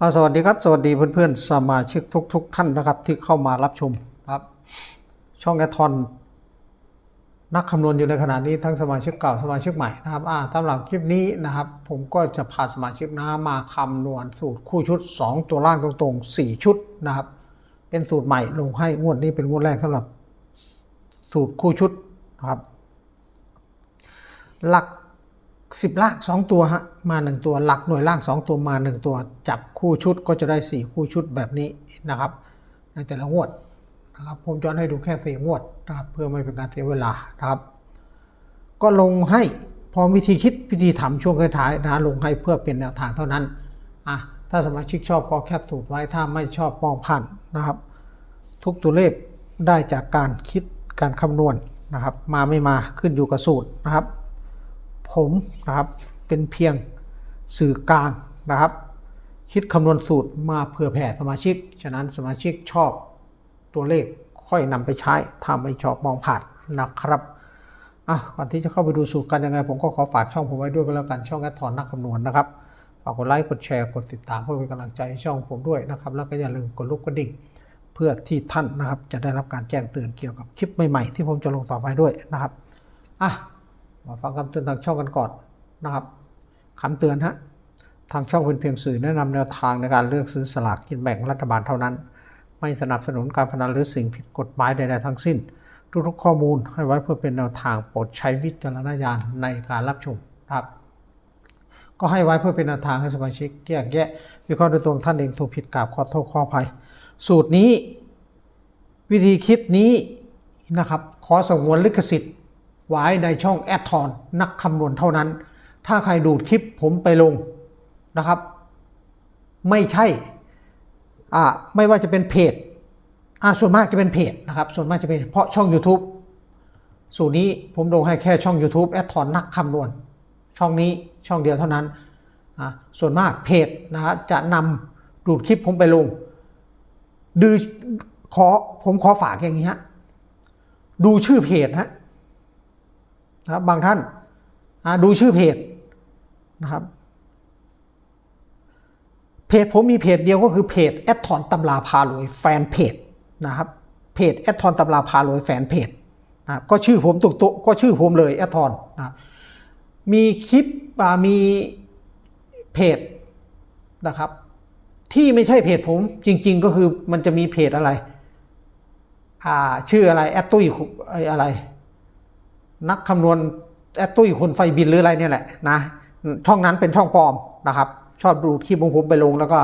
อาสวัสดีครับสวัสดีเพื่อนๆสมาชิกทุกๆท่านนะครับ ที่เข้ามารับชมครับ ช่องแอทอนนักคำนวณอยู่ในขณะนี้ทั้งสมาชิกเก่าสมาชิกใหม่นะครับอ่าสำหรับคลิปนี้นะครับ ผมก็จะพาสมาชิกนะมาคำนวณสูตรคู่ชุด 2 ตัวล่างตรงๆ 4 ชุดนะครับ เป็นสูตรใหม่ลงให้งวดนี้เป็นงวดแรกสำหรับ สูตรคู่ชุดนะครับ หลัก สิบล่างสองตัวฮะมาหนึ่งตัวหลักหน่วยล่างสองตัวมาหนึ่งตัว จับคู่ชุดก็จะได้สี่คู่ชุดแบบนี้นะครับ ในแต่ละงวดนะครับผมจะให้ดูแค่สี่งวดนะครับเพื่อไม่เป็นการเสียเวลานะครับ ก็ลงให้พอวิธีคิดวิธีทำช่วงท้ายนะลงให้เพื่อเป็นแนวทางเท่านั้นอะถ้าสมาชิกชอบก็แคปสูตรไว้ถ้าไม่ชอบมองผ่านนะครับ ทุกตัวเลขได้จากการคิดการคำนวณนะครับ มาไม่มาขึ้นอยู่กับสูตรนะครับ ผมนะครับเป็นเพียงสื่อกลางนะครับ คิดคำนวณสูตรมาเผื่อแผ่สมาชิก ฉะนั้นสมาชิกชอบตัวเลขค่อยนำไปใช้ถ้าไม่ชอบมองผ่านนะครับอะก่อนที่จะเข้าไปดูสูตรกันยังไง ผมก็ขอฝากช่องผมไว้ด้วยก็แล้วกันช่องแอดถอนนักคำนวณนะครับฝากกดไลค์กดแชร์กดติดตามเพื่อเป็นกำลังใจช่องผมด้วยนะครับ แล้วก็อย่าลืมกดลูกกระดิ่งเพื่อที่ท่านนะครับจะได้รับการแจ้งเตือนเกี่ยวกับคลิปใหม่ๆ ที่ผมจะลงต่อไปด้วยนะครับอะ มาฟังคำเตือนทางช่องกันก่อนนะครับคำเตือนฮะทางช่องเป็นเพียงสื่อแนะนำแนวทางในการเลือกซื้อสลากกินแบ่งรัฐบาลเท่านั้น ไม่สนับสนุนการพนันหรือสิ่งผิดกฎหมายใดๆทั้งสิ้น ทุกๆข้อมูลให้ไว้เพื่อเป็นแนวทางโปรดใช้วิจารณญาณในการรับชมครับก็ให้ไว้เพื่อเป็นแนวทางให้สมาชิกแยกแยะวิเคราะห์โดยตรงท่านเองถูกผิดกราบขอโทษขออภัย สูตรนี้ วิธีคิดนี้นะครับ ขอสงวนลิขสิทธิ์ ไว้ในช่องแอดทอนนักคำนวณเท่านั้น ถ้าใครดูดคลิปผมไปลงนะครับ ไม่ใช่อ่าไม่ว่าจะเป็นเพจอ่าส่วนมากจะเป็นเพจนะครับ ส่วนมากจะเป็นเพราะช่อง YouTube สูตรนี้ผมลงให้แค่ช่อง YouTube แอดทอนนักคำนวณ ช่องนี้ช่องเดียวเท่านั้นอ่าส่วนมากเพจนะฮะจะนำดูดคลิปผมไปลงดูขอผมขอฝากอย่างนี้ฮะดูชื่อเพจฮะ นะครับบางท่านดูชื่อเพจนะครับ เพจผมมีเพจเดียวก็คือเพจแอดทอนตำราพารวยแฟนเพจนะครับเพจแอดทอนตำราพารวยแฟนเพจนะก็ชื่อผมตุกตุก็ชื่อผมเลยแอดทอนนะมีคลิปมีเพจนะครับ ที่ไม่ใช่เพจผมจริง ๆ ก็คือมันจะมีเพจอะไร อ่าชื่ออะไรแอดตุ้ยอะไร นักคำนวณแอดตุ้ยคนไฟบินหรืออะไรเนี่ยแหละนะช่องนั้นเป็นช่องปลอมนะครับ ชอบดูคลิปของผมไปลงแล้วก็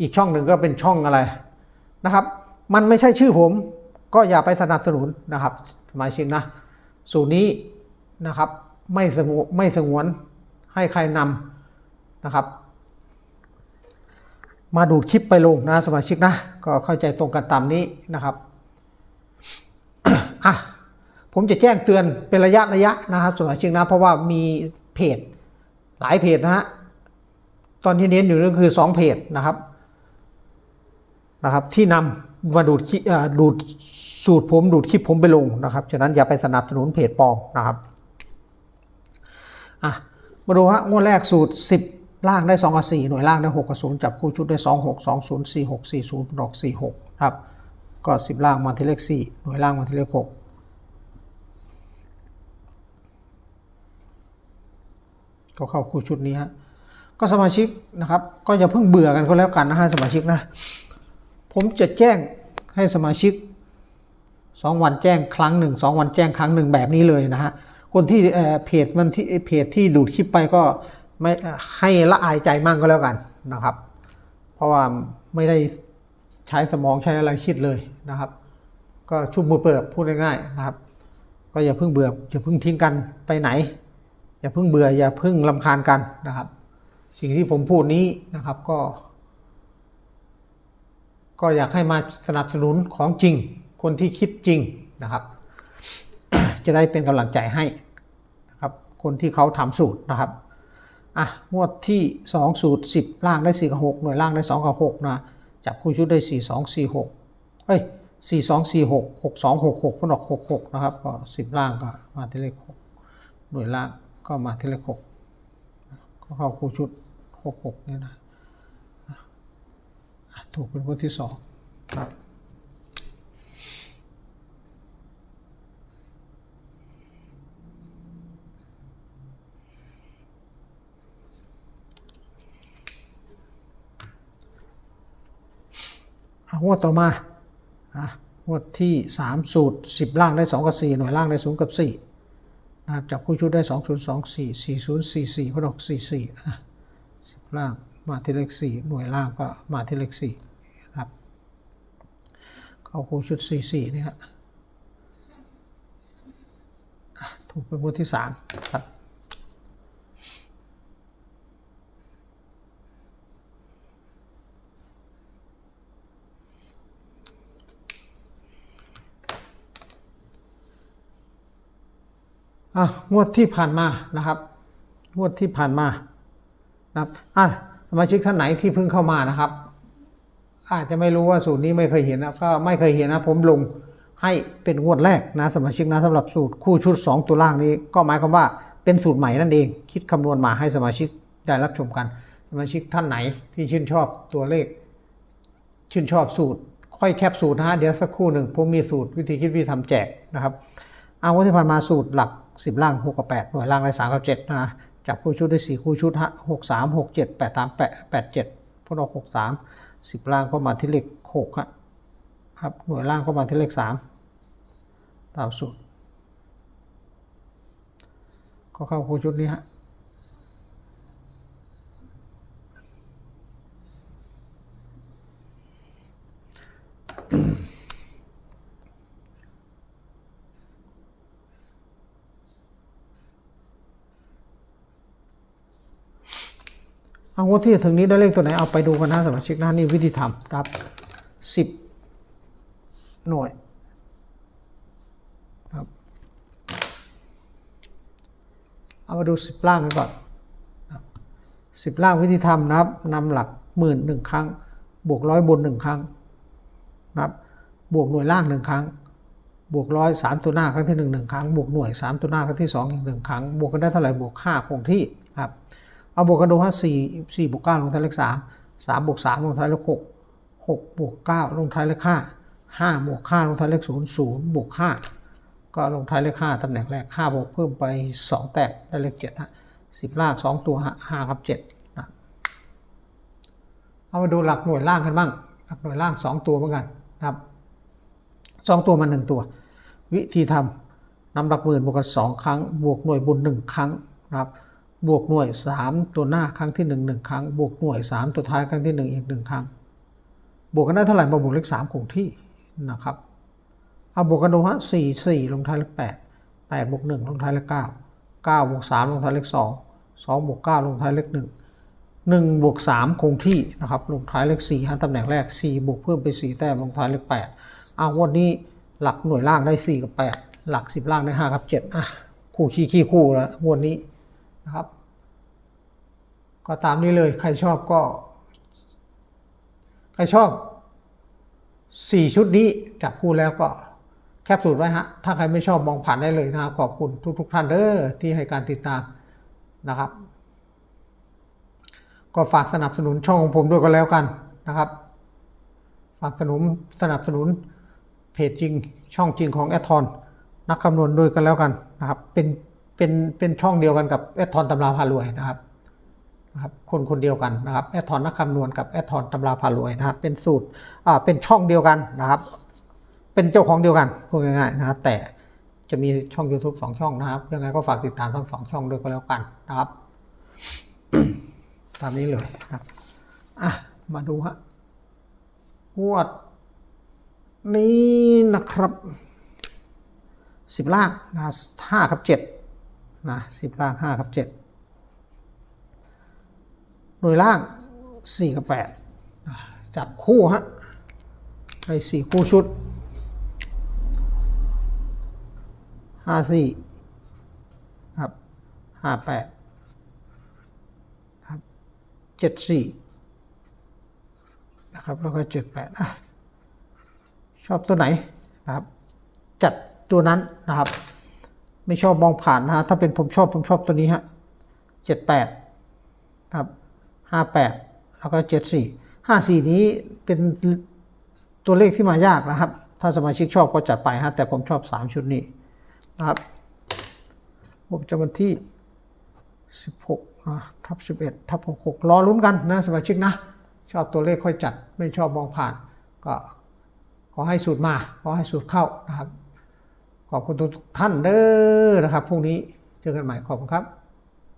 อีกช่องหนึ่งก็เป็นช่องอะไรนะครับ มันไม่ใช่ชื่อผม ก็อย่าไปสนับสนุนนะครับสมาชิกนะสูตรนี้นะครับไม่สงวนไม่สงวนให้ใครนำนะครับ มาดูคลิปไปลงนะสมาชิกนะ ก็เข้าใจตรงกันตามนี้นะครับอะ ผมจะแจ้งเตือนเป็นระยะระยะนะครับสมาชิกนะเพราะว่ามีเพจหลายเพจนะฮะตอนที่เน้นอยู่ก็คือ 2 เพจนะครับนะครับ ที่นำมาดูดดูดสูตรผมดูดคลิปผมไปลงนะครับฉะนั้นอย่าไปสนับสนุนเพจปลอมนะครับอะมาดูฮะงวดแรกสูตร 10 ล่างได้2กับ4หน่วยล่างได้6กับ0จับคู่ชุดได้ 2 6 2 0 4 6 4 0ดอก4 6ครับก็ 10 ล่างมาที่เลข 4 หน่วยล่างมาที่เลข6 ก็เข้าคู่ชุดนี้ฮะก็สมาชิกนะครับ ก็อย่าเพิ่งเบื่อกันก็แล้วกันนะฮะสมาชิกนะ ผมจะแจ้งให้สมาชิกสองวันแจ้งครั้งหนึ่งสองวันแจ้งครั้งหนึ่งแบบนี้เลยนะฮะคนที่เพจมันที่เพจที่ดูดคลิปไปก็ไม่ให้ละอายใจมั่งก็แล้วกันนะครับ เพราะว่าไม่ได้ใช้สมองใช้อะไรคิดเลยนะครับ ก็ชุบมือเปิดพูดง่ายๆนะครับ ก็อย่าเพิ่งเบื่ออย่าเพิ่งทิ้งกันไปไหน อย่าเพิ่งเบื่ออย่าเพิ่งลำคาญกันนะครับ สิ่งที่ผมพูดนี้นะครับก็ ก็อยากให้มาสนับสนุนของจริง คนที่คิดจริงนะครับ จะได้เป็นกำลังใจให้นะครับคนที่เขาทำสูตรนะครับอะงวดที่ 2 สูตร 10 ล่างได้4กับ6หน่วยล่างได้2กับ6นะจับคู่ชุดได้ 4 2 4 6เฮ้ย4 2 4 6 6 2 6 6พ้นออก6 6 นะครับก็10 ล่างก็มาที่เลข 6 หน่วยล่าง ก็มาที่เลข6ก็เข้าคู่ชุด66เนี่นะถูกเป็นงวดที่สองครับงวดต่อมางวดที่ 3 สูตร 10 ล่างได้ 2 กับ 4 หน่วยล่างได้0กับ 4 นะครับจับคู่ชุดได้ 2 0 2 4 4 0 4 4พอดอก4 4อะล่างมาที่เลข 4 หน่วยล่างก็มาที่เลข4นะครับเข้าคู่ชุด 4 4นี่ฮะถูกเป็นงวดที่3ครับ อะงวดที่ผ่านมานะครับ งวดที่ผ่านมานะครับอะสมาชิกท่านไหนที่เพิ่งเข้ามานะครับ อาจจะไม่รู้ว่าสูตรนี้ไม่เคยเห็นนะก็ไม่เคยเห็นนะผมลงให้เป็นงวดแรกนะสมาชิกนะสำหรับสูตรคู่ชุด 2 ตัวล่างนี้ก็หมายความว่าเป็นสูตรใหม่นั่นเอง คิดคำนวณมาให้สมาชิกได้รับชมกัน สมาชิกท่านไหนที่ชื่นชอบตัวเลข ชื่นชอบสูตร ค่อยแคปสูตรนะฮะเดี๋ยวสักครู่หนึ่งผมมีสูตรวิธีคิดวิธีทำแจกนะครับเอาวันที่ผ่านมาสูตรหลัก 10ล่าง6กับ8หน่วยล่างได้3กับ7นะจับคู่ชุดได้4คู่ชุดฮะ6 3 6 7 8 3 8 8 7พวกเรา6 3 10ล่างก็มาที่เลข6ฮะครับหน่วยล่างก็มาที่เลข3ตามสูตรก็เข้าคู่ชุดนี้ฮะ เอางวดที่จะถึงนี้ได้เลขตัวไหนเอาไปดูกันนะสมาชิกนะนี่วิธีทำครับสิบหน่วยครับเอามาดูสิบล่างกันก่อนสิบล่างวิธีทำนะครับนำหลักหมื่นหนึ่งครั้ง บวกร้อยบนหนึ่งครั้งนะครับบวกหน่วยล่างหนึ่งครั้ง บวกร้อยสามตัวหน้าครั้งที่หนึ่งหนึ่งครั้ง บวกหน่วยสามตัวหน้าครั้งที่สองอีกหนึ่งครั้ง บวกกันได้เท่าไหร่บวกห้าคงที่ครับ เอาบวกกันดูฮะสี่สี่บวกเก้าลงท้ายเลขสามสามบวกสามลงท้ายเลขหกหกบวกเก้าลงท้ายเลขห้าห้าบวกห้าลงท้ายเลขศูนย์ศูนย์บวกห้าก็ลงท้ายเลขห้าตำแหน่งแรกห้าบวกเพิ่มไปสองแต้มได้เลขเจ็ดฮะสิบลางสองตัวห้ากับเจ็ดนะเอามาดูหลักหน่วยล่างกันบ้างหลักหน่วยล่างสองตัวเหมือนกันนะครับสองตัวมาหนึ่งตัว วิธีทำนำหลักหมื่นบวกกันสองครั้ง บวกหน่วยบนหนึ่งครั้งนะครับ บวกหน่วย 3 ตัวหน้าครั้งที่ 1 1 ครั้ง บวกหน่วย 3 ตัวท้ายครั้งที่ 1 อีก 1 ครั้ง บวกกันได้เท่าไหร่มาบวกเลข3คงที่นะครับเอาบวกกันดูฮะ4 4 ลงท้ายเลข8 8บวก1ลงท้ายเลข9 9บวก3ลงท้ายเลข2 2บวก9ลงท้ายเลข1 1บวก3คงที่นะครับลงท้ายเลข4ฮะตำแหน่งแรก 4 บวกเพิ่มไป 4 แต้มลงท้ายเลข8เอาวันนี้หลักหน่วยล่างได้ 4 กับ 8 หลัก 10 ล่างได้ 5 กับ7อะคู่ขี้ขี้คู่แล้ววันนี้ นะครับ ก็ตามนี้เลยใครชอบก็ ใครชอบ 4 ชุดนี้จับคู่แล้วก็แคปสูตรไว้ฮะ ถ้าใครไม่ชอบมองผ่านได้เลยนะครับขอบคุณทุก ๆ ท่านเด้อที่ให้การติดตามนะครับ ก็ฝากสนับสนุนช่องของผมด้วยก็แล้วกันนะครับ ฝากสนุนสนับสนุนเพจจริงช่องจริงของแอทอนนักคำนวณด้วยกันแล้วกันนะครับ เป็น เป็นเป็นช่องเดียวกันกับแอดทอนตำราพารวยนะครับนะครับคนคนเดียวกันนะครับแอดทอนนักคำนวณกับแอดทอนตำราพารวยนะครับ เป็นสูตรอ่าเป็นช่องเดียวกันนะครับ เป็นเจ้าของเดียวกันพูดง่ายๆนะครับแต่จะมีช่อง YouTube สองช่องนะครับยังไงก็ฝากติดตามทั้งสองช่องด้วยก็แล้วกันนะครับ ตามนี้เลยครับอะมาดูฮะงวดนี้นะครับสิบล่างนะห้ากับเจ็ด นะสิบล่างห้ากับเจ็ดหน่วยล่างสี่กับแปดจับคู่ฮะไปสี่คู่ชุดห้าสี่ครับห้าแปดครับเจ็ดสี่นะครับแล้วก็เจ็ดแปดชอบตัวไหนนะครับ จัดตัวนั้นนะครับ ไม่ชอบมองผ่านนะฮะถ้าเป็นผมชอบผมชอบตัวนี้ฮะเจ็ดแปดครับห้าแปดแล้วก็เจ็ดสี่ห้าสี่นี้เป็นตัวเลขที่มายากนะครับ ถ้าสมาชิกชอบก็จัดไปฮะแต่ผมชอบสามชุดนี้นะครับผมจะวันที่16อะทับ11ทับ66รอลุ้นกันนะสมาชิกนะชอบตัวเลขค่อยจัดไม่ชอบมองผ่าน ก็ขอให้สูตรมา ขอให้สูตรเข้านะครับ ขอบคุณทุกท่านเด้อนะครับพรุ่งนี้เจอกันใหม่ขอบคุณครับ